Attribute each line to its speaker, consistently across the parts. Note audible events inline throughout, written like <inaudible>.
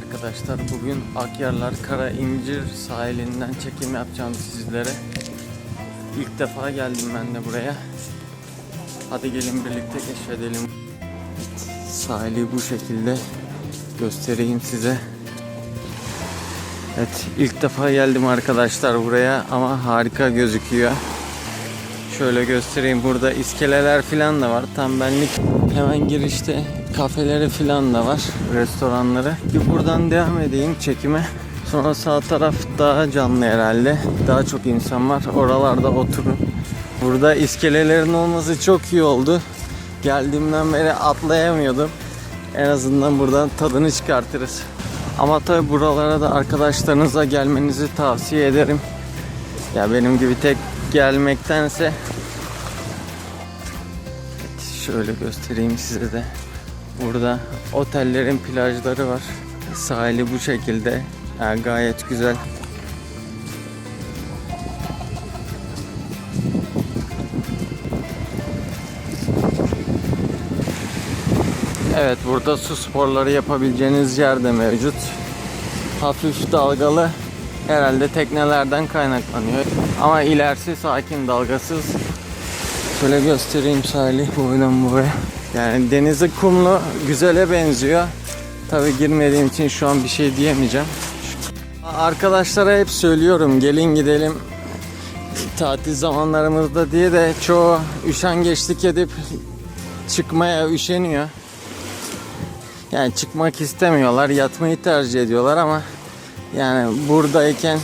Speaker 1: arkadaşlar. Bugün Akyarlar Kara İncir sahilinden çekim yapacağım sizlere. İlk defa geldim ben de buraya. Hadi gelin birlikte keşfedelim. Sahili bu şekilde göstereyim size. Evet ilk defa geldim arkadaşlar buraya ama harika gözüküyor. Şöyle göstereyim burada iskeleler falan da var. Tam benlik hemen girişte kafeleri falan da var. Restoranları. Bir buradan devam edeyim çekime. Sonra sağ taraf daha canlı herhalde. Daha çok insan var. Oralarda oturun. Burada iskelelerin olması çok iyi oldu. Geldiğimden beri atlayamıyordum. En azından buradan tadını çıkartırız. Ama tabi buralara da arkadaşlarınıza gelmenizi tavsiye ederim. Ya benim gibi tek gelmektense Evet, şöyle göstereyim size de. Burada otellerin plajları var. Sahili bu şekilde. Yani gayet güzel. Evet burada su sporları yapabileceğiniz yer de mevcut. Hafif dalgalı herhalde teknelerden kaynaklanıyor. Ama ilerisi sakin dalgasız. Şöyle göstereyim sahili boydan buraya. Yani denizi kumlu güzele benziyor. Tabi girmediğim için şu an bir şey diyemeyeceğim. Arkadaşlara hep söylüyorum gelin gidelim tatil zamanlarımızda diye de çoğu üşengeçlik edip çıkmaya üşeniyor. Yani çıkmak istemiyorlar, yatmayı tercih ediyorlar ama yani buradayken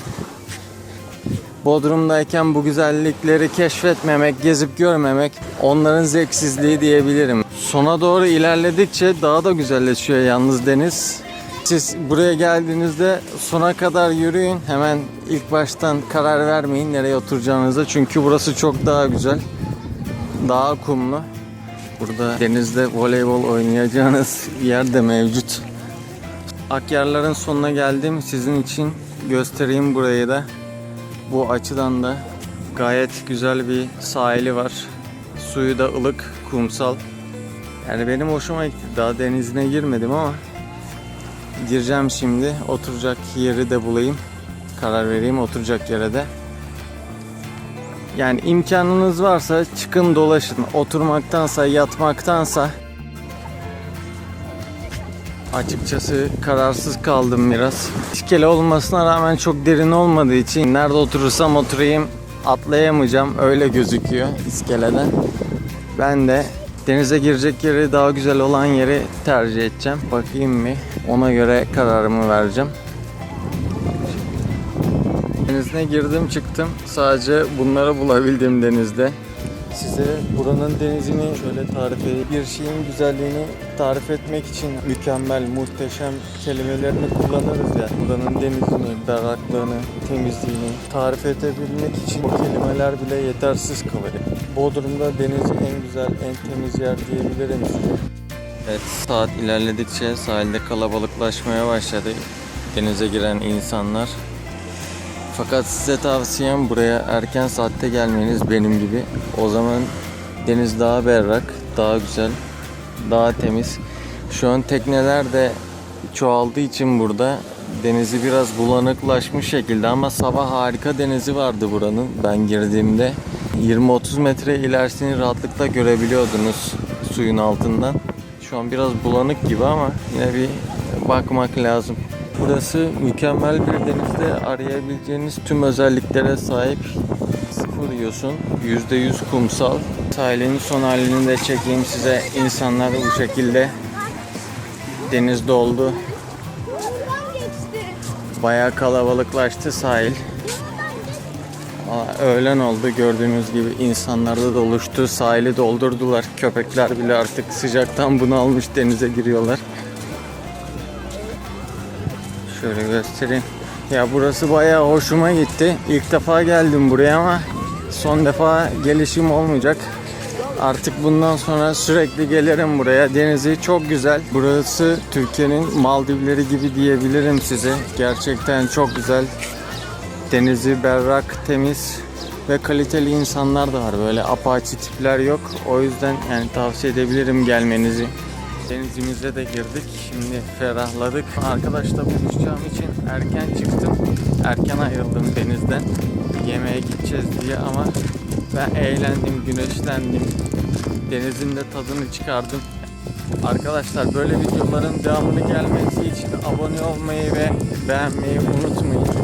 Speaker 1: Bodrum'dayken bu güzellikleri keşfetmemek, gezip görmemek onların zevksizliği diyebilirim. Sona doğru ilerledikçe daha da güzelleşiyor yalnız deniz. Siz buraya geldiğinizde sona kadar yürüyün. Hemen ilk baştan karar vermeyin nereye oturacağınıza. Çünkü burası çok daha güzel. Daha kumlu. Burada denizde voleybol oynayacağınız <laughs> yer de mevcut. Akyarların sonuna geldim. Sizin için göstereyim burayı da. Bu açıdan da gayet güzel bir sahili var. Suyu da ılık, kumsal. Yani benim hoşuma gitti. Daha denizine girmedim ama gireceğim şimdi. Oturacak yeri de bulayım. Karar vereyim oturacak yere de. Yani imkanınız varsa çıkın dolaşın. Oturmaktansa, yatmaktansa Açıkçası kararsız kaldım biraz. İskele olmasına rağmen çok derin olmadığı için nerede oturursam oturayım atlayamayacağım. Öyle gözüküyor iskeleden. Ben de denize girecek yeri daha güzel olan yeri tercih edeceğim. Bakayım mı? Ona göre kararımı vereceğim. Denizine girdim çıktım. Sadece bunları bulabildim denizde. Size buranın denizini şöyle tarif edeyim. Bir şeyin güzelliğini tarif etmek için mükemmel, muhteşem kelimelerini kullanırız ya. Buranın denizini, berraklığını, temizliğini tarif edebilmek için bu kelimeler bile yetersiz kalır. Bodrum'da denizi en güzel, en temiz yer diyebilirim size. Evet, saat ilerledikçe sahilde kalabalıklaşmaya başladı. Denize giren insanlar. Fakat size tavsiyem buraya erken saatte gelmeniz benim gibi. O zaman deniz daha berrak, daha güzel, daha temiz. Şu an tekneler de çoğaldığı için burada denizi biraz bulanıklaşmış şekilde ama sabah harika denizi vardı buranın ben girdiğimde. 20-30 metre ilerisini rahatlıkla görebiliyordunuz suyun altından. Şu an biraz bulanık gibi ama yine bir bakmak lazım. Burası mükemmel bir denizde arayabileceğiniz tüm özelliklere sahip. Sıfır yosun, %100 kumsal. Sahilin son halini de çekeyim size. İnsanlar bu şekilde deniz doldu. Bayağı kalabalıklaştı sahil. Öğlen oldu gördüğünüz gibi insanlar da doluştu. Sahili doldurdular. Köpekler bile artık sıcaktan bunalmış denize giriyorlar. Şöyle göstereyim. Ya burası bayağı hoşuma gitti. İlk defa geldim buraya ama son defa gelişim olmayacak. Artık bundan sonra sürekli gelirim buraya. Denizi çok güzel. Burası Türkiye'nin Maldivleri gibi diyebilirim size. Gerçekten çok güzel. Denizi berrak, temiz ve kaliteli insanlar da var. Böyle apaçi tipler yok. O yüzden yani tavsiye edebilirim gelmenizi. Denizimize de girdik. Şimdi ferahladık. Arkadaşla buluşacağım için erken çıktım. Erken ayrıldım denizden. Yemeğe gideceğiz diye ama ben eğlendim, güneşlendim. Denizin de tadını çıkardım. Arkadaşlar böyle videoların devamını gelmesi için abone olmayı ve beğenmeyi unutmayın.